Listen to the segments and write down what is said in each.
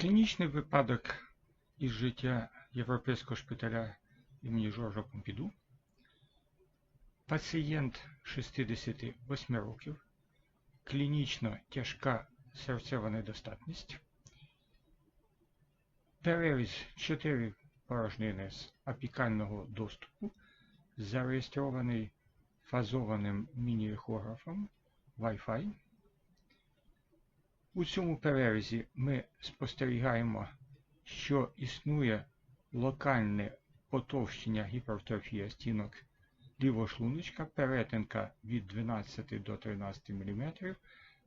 Клінічний випадок із життя Європейського шпиталя імені Жоржа Помпіду. Пацієнт 68 років, клінічно тяжка серцева недостатність, переріз 4 порожнини з апікального доступу, зареєстрований фазованим міні-ехографом Wi-Fi. У цьому перерізі ми спостерігаємо, що існує локальне потовщення гіпертрофія стінок лівого шлуночка, перетинка від 12 до 13 мм,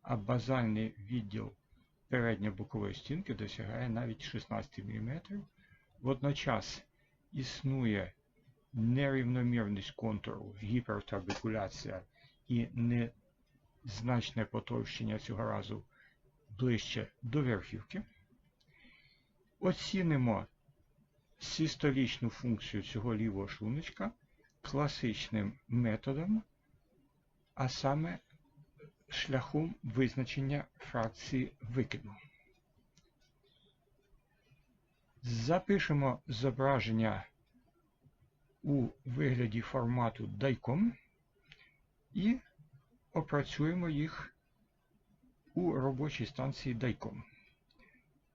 а базальний відділ передньо-бокової стінки досягає навіть 16 мм. Водночас існує нерівномірність контуру, гіпертабікуляція і незначне потовщення цього разу ближче до верхівки. Оцінимо систолічну функцію цього лівого шлуночка класичним методом, а саме шляхом визначення фракції викиду. Запишемо зображення у вигляді формату дайком і опрацюємо їх у робочій станції дайком.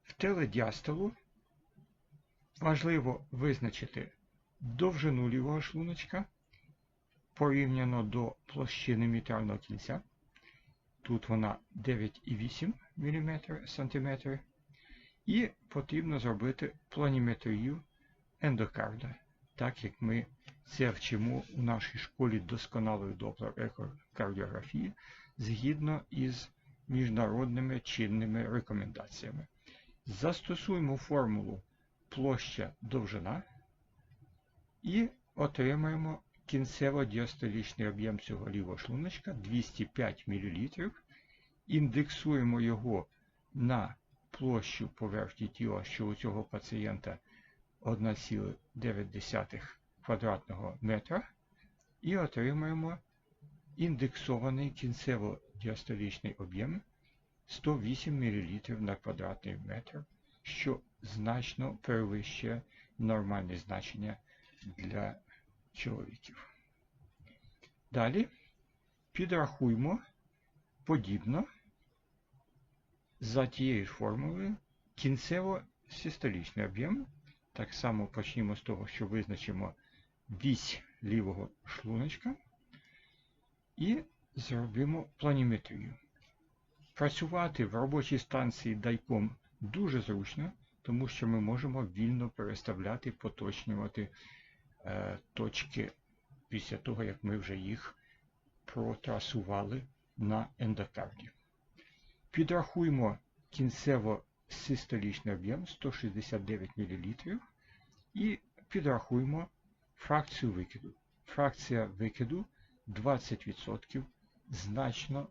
В теледіастолу важливо визначити довжину лівого шлуночка порівняно до площини мітрального кільця. Тут вона 9,8 мм см. І потрібно зробити планіметрію ендокарда, так як ми це вчимо у нашій школі досконалої доплер-екокардіографії згідно із міжнародними чинними рекомендаціями. Застосуємо формулу площа довжина і отримаємо кінцево-діастолічний об'єм цього лівого шлуночка 205 мл. Індексуємо його на площу поверхні тіла, що у цього пацієнта 1,9 квадратного метра, і отримаємо індексований кінцево-діастолічний об'єм 108 мл на квадратний метр, що значно перевищує нормальне значення для чоловіків. Далі підрахуємо подібно за тією ж формулою кінцево-систолічний об'єм. Так само почнімо з того, що визначимо вісь лівого шлуночка і зробимо планіметрію. Працювати в робочій станції дайком дуже зручно, тому що ми можемо вільно переставляти, поточнювати е, точки після того, як ми вже їх протрасували на ендокарді. Підрахуємо кінцево-систолічний об'єм 169 мл і підрахуємо фракцію викиду. Фракція викиду 20% значно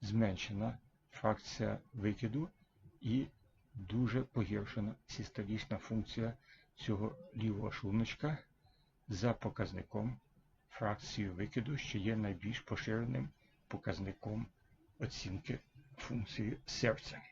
зменшена фракція викиду і дуже погіршена систолічна функція цього лівого шлуночка за показником фракції викиду, що є найбільш поширеним показником оцінки функції серця.